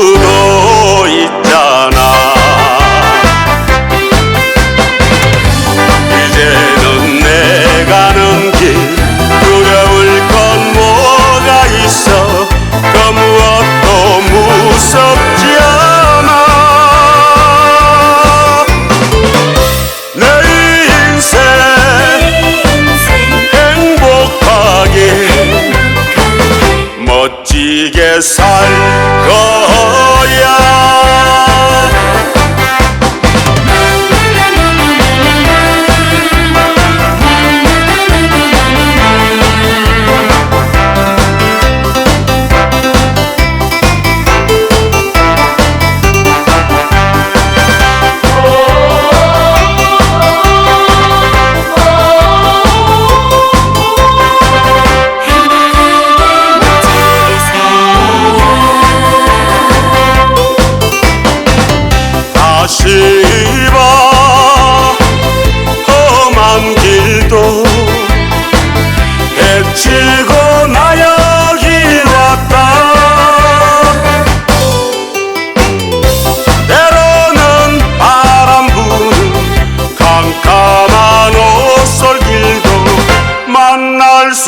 no 지게 살 거야.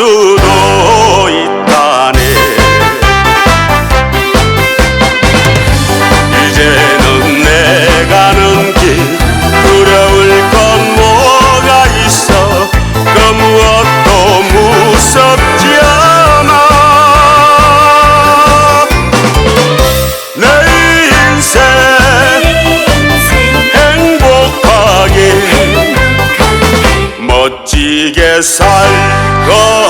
수도 있다네. 이제는 내 가는 길 두려울 건 뭐가 있어? 그 무엇도 무섭지 않아. 내 인생 행복하게 멋지게 살 거